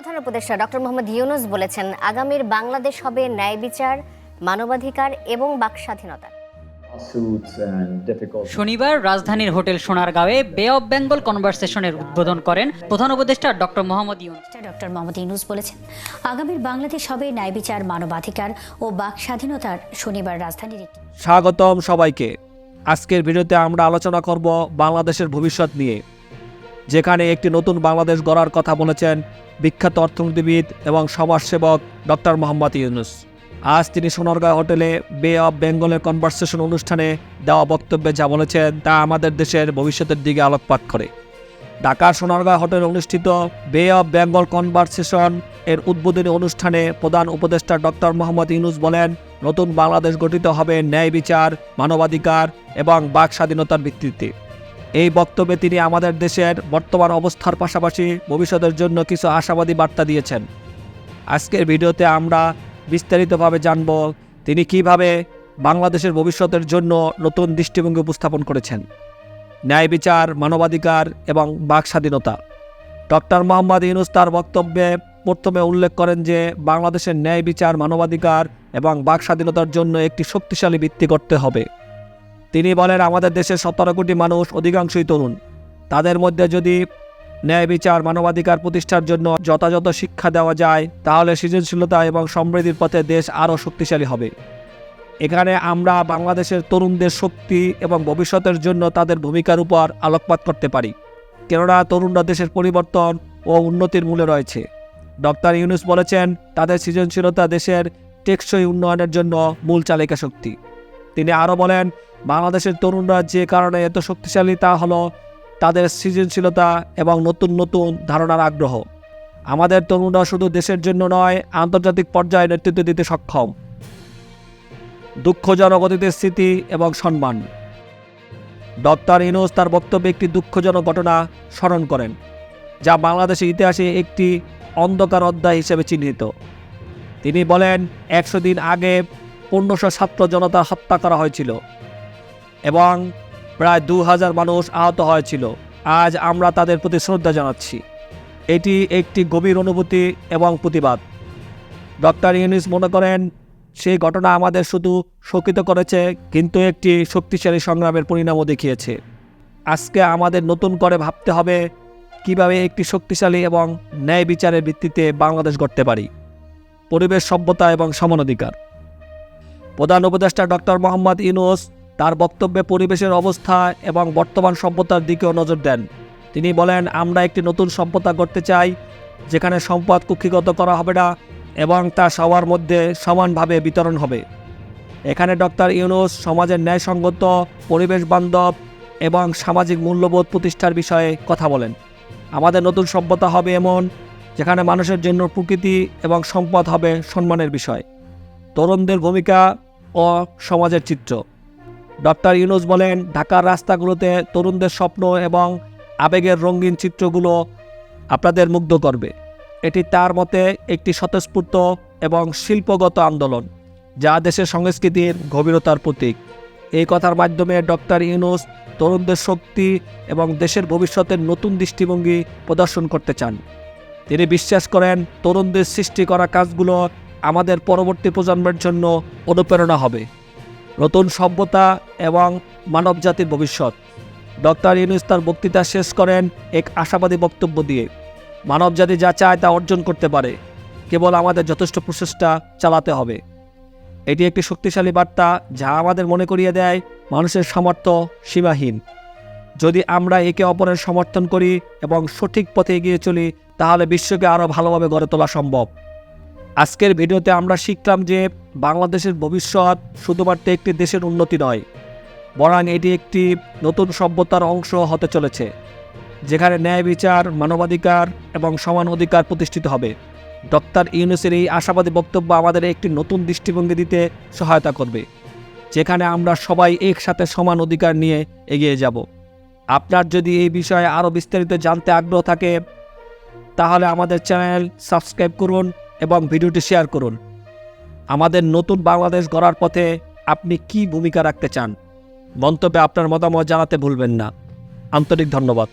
প্রধান উপদেষ্টা ডক্টর মোহাম্মদ ইউনুস বলেছেন আগামীর বাংলাদেশ হবে ন্যায় বিচার মানবাধিকার এবং বাক স্বাধীনতা। শনিবার রাজধানীর হোটেল সোনারগাঁওয়ে বে অব বেঙ্গল কনভারসেশনের উদ্বোধন করেন প্রধান উপদেষ্টা ডক্টর মোহাম্মদ ইউনুস। ডক্টর মোহাম্মদ ইউনুস বলেছেন আগামীর বাংলাদেশ হবে ন্যায় বিচার মানবাধিকার ও বাক স্বাধীনতার শনিবার রাজধানীর স্বাগতম সবাইকে। আজকের ভিডিওতে আমরা আলোচনা করব বাংলাদেশের ভবিষ্যৎ নিয়ে। যেখানে একটি নতুন বাংলাদেশ গড়ার কথা বলেছেন বিখ্যাত অর্থনীতিবিদ এবং সমাজসেবক ডক্টর মোহাম্মদ ইউনুস। আজ তিনি সোনারগাঁও হোটেলে বে অফ বেঙ্গলের কনভারসেশন অনুষ্ঠানে দেওয়া বক্তব্যে যা বলেছেন, তা আমাদের দেশের ভবিষ্যতের দিকে আলোকপাত করে। ঢাকার সোনারগাঁও হোটেলে অনুষ্ঠিত বে অব বেঙ্গল কনভারসেশন এর উদ্বোধনী অনুষ্ঠানে প্রধান উপদেষ্টা ডক্টর মোহাম্মদ ইউনুস বলেন, নতুন বাংলাদেশ গঠিত হবে ন্যায় বিচার, মানবাধিকার এবং বাক স্বাধীনতার ভিত্তিতে। এই বক্তব্যে তিনি আমাদের দেশের বর্তমান অবস্থার পাশাপাশি ভবিষ্যতের জন্য কিছু আশাবাদী বার্তা দিয়েছেন। আজকের ভিডিওতে আমরা বিস্তারিতভাবে জানব তিনি কীভাবে বাংলাদেশের ভবিষ্যতের জন্য নতুন দৃষ্টিভঙ্গি উপস্থাপন করেছেন। ন্যায় বিচার, মানবাধিকার এবং বাক স্বাধীনতা। ডক্টর মোহাম্মদ ইউনুস তার বক্তব্যে প্রথমে উল্লেখ করেন যে, বাংলাদেশের ন্যায় বিচার, মানবাধিকার এবং বাক স্বাধীনতার জন্য একটি শক্তিশালী ভিত্তি করতে হবে। তিনি বলেন, আমাদের দেশের সতেরো কোটি মানুষ অধিকাংশই তরুণ। তাদের মধ্যে যদি ন্যায় বিচার, মানবাধিকার প্রতিষ্ঠার জন্য যথাযথ শিক্ষা দেওয়া যায়, তাহলে সৃজনশীলতা এবং সমৃদ্ধির পথে দেশ আরও শক্তিশালী হবে। এখানে আমরা বাংলাদেশের তরুণদের শক্তি এবং ভবিষ্যতের জন্য তাদের ভূমিকার উপর আলোকপাত করতে পারি। কেননা, তরুণরা দেশের পরিবর্তন ও উন্নতির মূলে রয়েছে। ডক্টর ইউনুস বলেছেন, তাদের সৃজনশীলতা দেশের টেকসই উন্নয়নের জন্য মূল চালিকা শক্তি। তিনি আরও বলেন, বাংলাদেশের তরুণরা যে কারণে এত শক্তিশালী তা হলো তাদের সৃজনশীলতা এবং নতুন নতুন ধারণার আগ্রহ। আমাদের তরুণরা শুধু দেশের জন্য নয়, আন্তর্জাতিক পর্যায়ে নেতৃত্ব দিতে সক্ষম। দুঃখজনক অতীতের স্মৃতি এবং সম্মান। ডক্টর ইনোস তার বক্তব্যে একটি দুঃখজনক ঘটনা স্মরণ করেন, যা বাংলাদেশের ইতিহাসে একটি অন্ধকার অধ্যায় হিসেবে চিহ্নিত। তিনি বলেন, একশো দিন আগে পনেরোশো ছাত্র জনতা হত্যা করা হয়েছিল এবং প্রায় দু হাজার মানুষ আহত হয়েছিল। আজ আমরা তাদের প্রতি শ্রদ্ধা জানাচ্ছি। এটি একটি গভীর অনুভূতি এবং প্রতিবাদ। ডক্টর ইউনিস মনে করেন, সেই ঘটনা আমাদের শুধু শোকিত করেছে, কিন্তু একটি শক্তিশালী সংগ্রামের পরিণামও দেখিয়েছে। আজকে আমাদের নতুন করে ভাবতে হবে, কীভাবে একটি শক্তিশালী এবং ন্যায় বিচারের ভিত্তিতে বাংলাদেশ গড়তে পারি। পরিবেশ সভ্যতা এবং সমানাধিকার। প্রধান উপদেষ্টা ডক্টর মোহাম্মদ ইউনুস তার বক্তব্যে পরিবেশের অবস্থা এবং বর্তমান সভ্যতার দিকেও নজর দেন। তিনি বলেন, আমরা একটি নতুন সভ্যতা করতে চাই, যেখানে সম্পদ কুক্ষিগত করা হবে না এবং তা সবার মধ্যে সমানভাবে বিতরণ হবে। এখানে ডক্টর ইউনুস সমাজের ন্যায়সঙ্গত, পরিবেশ বান্ধব এবং সামাজিক মূল্যবোধ প্রতিষ্ঠার বিষয়ে কথা বলেন। আমাদের নতুন সভ্যতা হবে এমন যেখানে মানুষের জন্য প্রকৃতি এবং সম্পদ হবে সম্মানের বিষয়। তরুণদের ভূমিকা ও সমাজের চিত্র। ডক্টর ইউনুস বলেন, ঢাকার রাস্তাগুলোতে তরুণদের স্বপ্ন এবং আবেগের রঙিন চিত্রগুলো আপনাদের মুগ্ধ করবে। এটি তার মতে একটি স্বতঃস্ফূর্ত এবং শিল্পগত আন্দোলন, যা দেশের সংস্কৃতির গভীরতার প্রতীক। এই কথার মাধ্যমে ডক্টর ইউনুস তরুণদের শক্তি এবং দেশের ভবিষ্যতের নতুন দৃষ্টিভঙ্গি প্রদর্শন করতে চান। তিনি বিশ্বাস করেন, তরুণদের সৃষ্টি করা কাজগুলো আমাদের পরবর্তী প্রজন্মের জন্য অনুপ্রেরণা হবে। নতুন সভ্যতা এবং মানবজাতির ভবিষ্যৎ। ডক্টর ইউনুস তার বক্তৃতা শেষ করেন এক আশাবাদী বক্তব্য দিয়ে। মানবজাতি যা চায় তা অর্জন করতে পারে। কেবল আমাদের যথেষ্ট প্রচেষ্টা চালাতে হবে। এটি একটি শক্তিশালী বার্তা যা আমাদের মনে করিয়ে দেয় মানুষের সামর্থ্য সীমাহীন। যদি আমরা একে অপরের সমর্থন করি এবং সঠিক পথে এগিয়ে চলি, তাহলে বিশ্বকে আরও ভালোভাবে গড়ে তোলা সম্ভব। আজকের ভিডিওতে আমরা শিখলাম যে বাংলাদেশের ভবিষ্যৎ শুধুমাত্র একটি দেশের উন্নতি নয়, বরং এটি একটি নতুন সভ্যতার অংশ হতে চলেছে, যেখানে ন্যায় বিচার, মানবাধিকার এবং সমান অধিকার প্রতিষ্ঠিত হবে। ডক্টর ইউনুসের এই আশাবাদী বক্তব্য আমাদের একটি নতুন দৃষ্টিভঙ্গি দিতে সহায়তা করবে, যেখানে আমরা সবাই একসাথে সমান অধিকার নিয়ে এগিয়ে যাব। আপনার যদি এই বিষয়ে আরও বিস্তারিত জানতে আগ্রহ থাকে, তাহলে আমাদের চ্যানেল সাবস্ক্রাইব করুন এবং ভিডিওটি শেয়ার করুন। আমাদের নতুন বাংলাদেশ গড়ার পথে আপনি কি ভূমিকা রাখতে চান? মন্তব্যে আপনার মতামত জানাতে ভুলবেন না। আন্তরিক ধন্যবাদ।